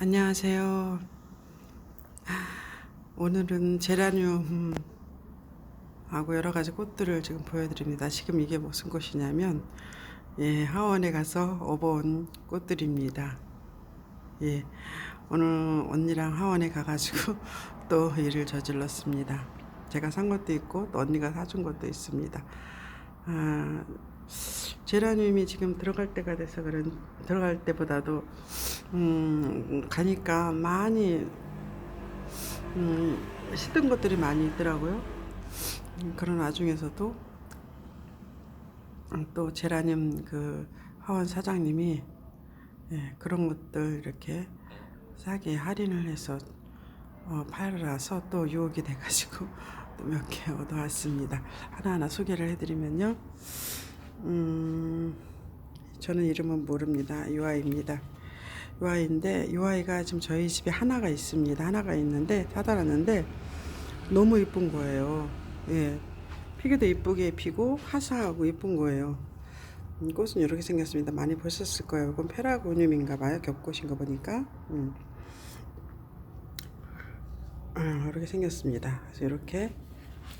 안녕하세요. 오늘은 제라늄 하고 여러 가지 꽃들을 지금 보여드립니다. 지금 이게 무슨 꽃이냐면 예, 하원에 가서 업어온 꽃들입니다. 예, 오늘 언니랑 하원에 가가지고 또 일을 저질렀습니다. 제가 산 것도 있고 또 언니가 사준 것도 있습니다. 아, 제라늄이 지금 들어갈 때가 돼서 그런 들어갈 때보다도 음, 가니까 많이 음, 시든 것들이 많이 있더라고요. 음, 그런 와중에서도 음, 또 제라늄 그 화원 사장님이 예, 그런 것들 이렇게 싸게 할인을 해서 어, 팔아서 또 유혹이 돼가지고 또 몇 개 얻어왔습니다. 하나하나 소개를 해드리면요. 음, 저는 이름은 모릅니다. 유아입니다. 유아인데 유아이가 지금 저희 집에 하나가 있습니다. 하나가 있는데 사다 놨는데 너무 이쁜 거예요. 예. 피기도 이쁘게 피고 화사하고 이쁜 거예요. 음, 꽃은 이렇게 생겼습니다. 많이 보셨을 거예요. 이건 페라고늄인가 봐요. 겹꽃인 거 보니까. 음. 아, 이렇게 생겼습니다. 그래서 이렇게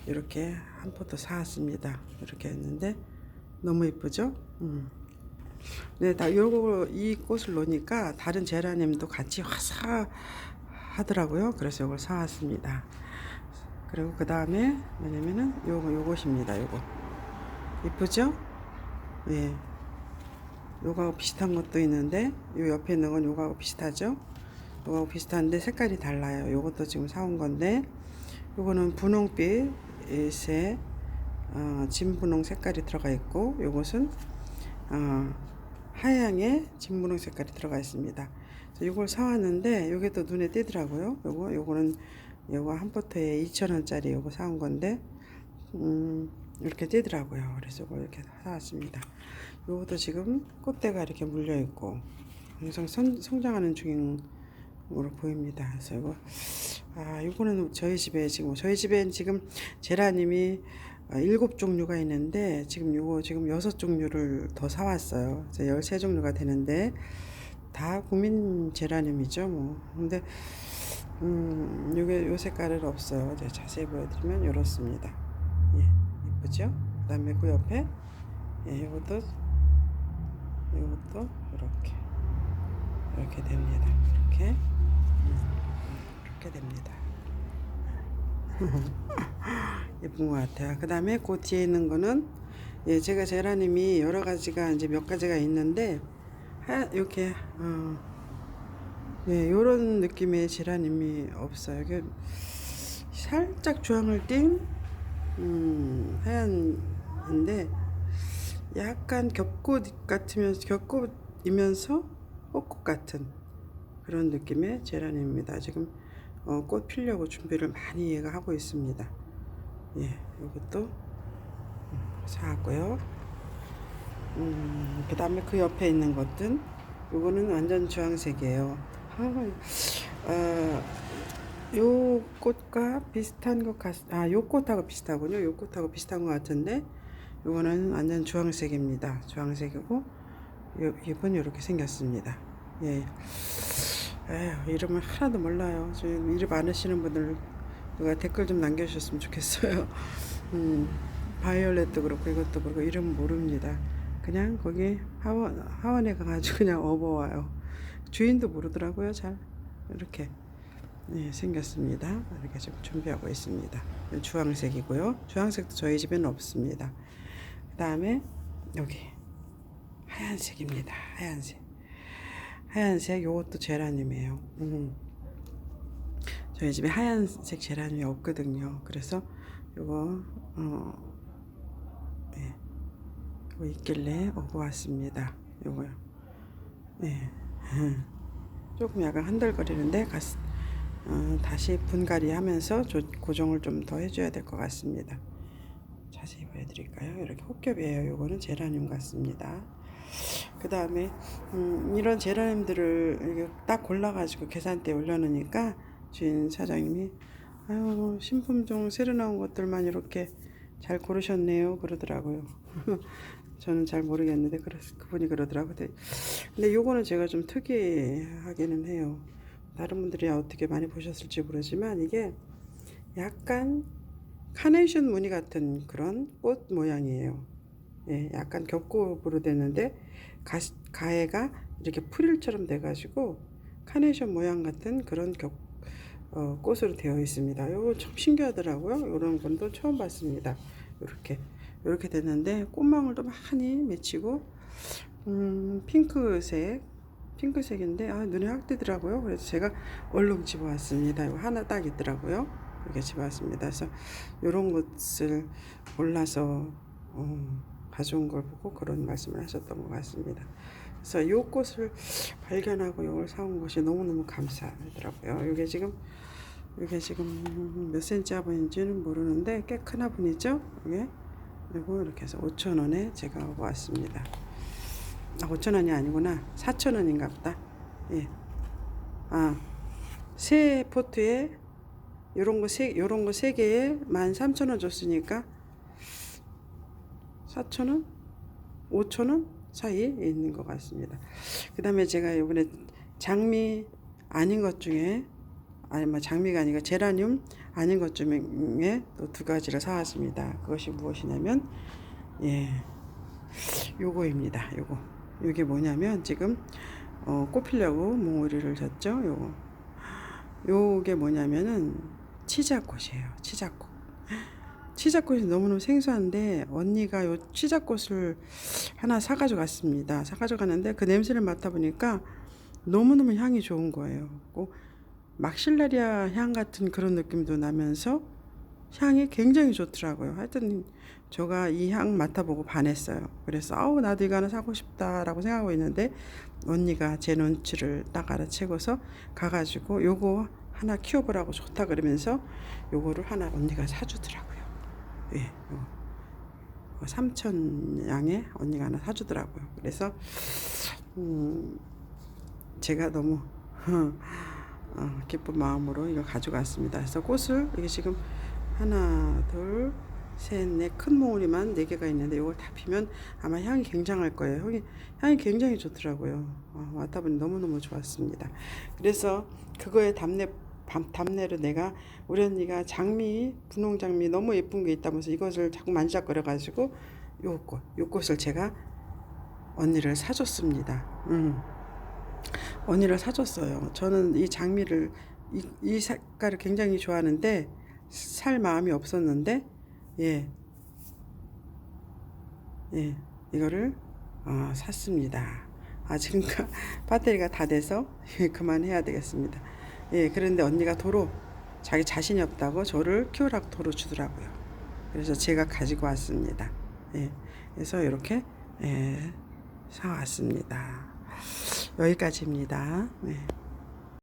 이렇게 한 포트 사왔습니다. 이렇게 했는데 너무 이쁘죠? 음. 네, 다 요거 이 꽃을 놓으니까 다른 제라늄도 같이 화사하더라고요. 그래서 이걸 사왔습니다. 그리고 그 다음에 뭐냐면은 요거 요것입니다. 요거 이쁘죠? 예. 요거하고 비슷한 것도 있는데 요 옆에 있는 건 요거하고 비슷하죠? 요거하고 비슷한데 색깔이 달라요. 요것도 지금 사온 건데 요거는 분홍빛에 어, 진분홍 색깔이 들어가 있고 요것은 어, 하양의 진분홍 색깔이 들어가 있습니다. 이걸 사왔는데 요게 또 눈에 띄더라고요. 요거 요거는 요거 한 포트에 2,000원짜리 요거 사온 건데 음, 이렇게 띄더라고요. 그래서 이걸 이렇게 사왔습니다. 요것도 지금 꽃대가 이렇게 물려 있고 항상 선, 성장하는 중으로 보입니다. 그래서 이거 아 요거는 저희 집에 지금 저희 집엔 지금 제라님이 아, 일곱 종류가 있는데 지금 요거 지금 여섯 종류를 더 사왔어요. 그래서 열세 종류가 되는데 다 국민 제라늄이죠. 뭐 근데 음 요게 요 색깔은 없어요. 이제 자세히 보여드리면 이렇습니다. 예, 이쁘죠? 그다음에 그 옆에 예, 요것도 요것도 이렇게 이렇게 됩니다. 이렇게 음, 이렇게 됩니다. 예쁜 것 같아요. 그 다음에 그 뒤에 있는 거는 예, 제가 제라늄이 여러 가지가 이제 몇 가지가 있는데 하, 이렇게 어, 예, 요런 느낌의 제라늄이 없어요. 이게 살짝 주황을 띤 음, 하얀인데 약간 겹꽃 같으면서 겹꽃이면서 꽃꽃 같은 그런 느낌의 제라늄입니다. 지금 어, 꽃 피려고 준비를 많이 얘가 하고 있습니다. 예, 이것도 음, 사고요. 음, 그 다음에 그 옆에 있는 것은 요거는 완전 주황색이에요. 아, 어, 요 꽃과 비슷한 것 같, 아, 요 꽃하고 비슷하군요. 요 꽃하고 비슷한 것 같은데, 요거는 완전 주황색입니다. 주황색이고, 요, 잎은 이렇게 생겼습니다. 예. 에휴, 이름을 하나도 몰라요. 저 이름 아시는 분들 누가 댓글 좀 남겨주셨으면 좋겠어요. 음, 바이올렛도 그렇고 이것도 그렇고 이름 모릅니다. 그냥 거기 하원, 하원에 가가지고 그냥 업어와요. 주인도 모르더라고요. 잘 이렇게 네, 생겼습니다. 이렇게 지금 준비하고 있습니다. 주황색이고요. 주황색도 저희 집에는 없습니다. 그 다음에 여기 하얀색입니다. 하얀색. 하얀색 요것도 제라늄이에요. 음. 저희 집에 하얀색 제라늄이 없거든요. 그래서 요거 어 예. 요거 있길래 오고 왔습니다. 요거요. 예. 조금 약간 흔들거리는데 가, 어, 다시 분갈이 하면서 조, 고정을 좀 더 해줘야 될 것 같습니다. 자세히 보여드릴까요? 이렇게 혹겹이에요. 요거는 제라늄 같습니다. 그 다음에 음, 이런 제라늄들을 딱 골라가지고 계산대에 올려놓으니까 주인 사장님이 아유 신품종 새로 나온 것들만 이렇게 잘 고르셨네요 그러더라고요. 저는 잘 모르겠는데 그분이 그러더라고요. 근데, 요거는 제가 좀 특이하기는 해요. 다른 분들이 어떻게 많이 보셨을지 모르지만 이게 약간 카네이션 무늬 같은 그런 꽃 모양이에요. 예, 약간 겹곱으로 됐는데 가, 가해가 이렇게 프릴처럼 돼가지고 카네이션 모양 같은 그런 겹, 어, 꽃으로 되어 있습니다. 이거 참 신기하더라고요. 이런 건 또 처음 봤습니다. 이렇게 이렇게 됐는데 꽃망울도 많이 맺히고 음, 핑크색 핑크색인데 아, 눈에 확 띄더라고요. 그래서 제가 얼른 집어왔습니다. 이거 하나 딱 있더라고요. 이렇게 집어왔습니다. 그래서 이런 것을 골라서 어, 가져온 걸 보고 그런 말씀을 하셨던 것 같습니다. 그래서 이 꽃을 발견하고 이걸 사온 것이 너무너무 감사하더라고요. 이게 지금 이게 지금 몇 센치 화분인지는 모르는데 꽤 큰 화분이죠. 이게 그리고 이렇게 해서 5천 원에 제가 왔습니다. 아, 5천 원이 아니구나. 4천 원인가 보다. 예. 아, 새 포트에 요런 거 세, 요런 거 세 개에 13,000원 줬으니까 4,000원? 5,000원 사이에 있는 것 같습니다. 그 다음에 제가 이번에 장미 아닌 것 중에 아니 뭐 장미가 아니고 제라늄 아닌 것 중에 또 두 가지를 사왔습니다. 그것이 무엇이냐면 예 요거입니다. 요거 요게 뭐냐면 지금 어, 꽃 피려고 몽우리를 졌죠. 요거 요게 뭐냐면은 치자꽃이에요. 치자꽃. 치자꽃이 너무너무 생소한데 언니가 요 치자꽃을 하나 사가지고 갔습니다. 사가지고 갔는데 그 냄새를 맡아보니까 너무너무 향이 좋은 거예요. 꼭 막실라리아 향 같은 그런 느낌도 나면서 향이 굉장히 좋더라고요. 하여튼 제가 이 향 맡아보고 반했어요. 그래서 아우 나도 이거 하나 사고 싶다라고 생각하고 있는데 언니가 제 눈치를 딱 알아채고서 가가지고 요거 하나 키워보라고 좋다 그러면서 요거를 하나 언니가 사주더라고요. 예, 요거. 요거 3천 양에 언니가 하나 사주더라고요. 그래서 음, 제가 너무 어, 기쁜 마음으로 이거 가져갔습니다. 그래서 꽃을 이게 지금 하나, 둘, 셋, 넷 큰 몽우리만 네 개가 있는데 이걸 다 피면 아마 향이 굉장할 거예요. 향이, 향이 굉장히 좋더라고요. 어, 왔다 보니 너무 너무 좋았습니다. 그래서 그거에 답례 밤- 답례로 내가 우리 언니가 장미 분홍 장미 너무 예쁜 게 있다면서 이것을 자꾸 만지작거려 가지고 요 꽃, 요 꽃을 제가 언니를 사줬습니다. 음. 언니를 사줬어요. 저는 이 장미를 이, 이 색깔을 굉장히 좋아하는데 살 마음이 없었는데 예, 예, 이거를 어, 샀습니다. 아 지금 배터리가 다 돼서 그만해야 되겠습니다. 예, 그런데 언니가 도로 자기 자신이 없다고 저를 키우라고 도로 주더라고요. 그래서 제가 가지고 왔습니다. 예, 그래서 이렇게 예, 사왔습니다. 여기까지입니다. 네.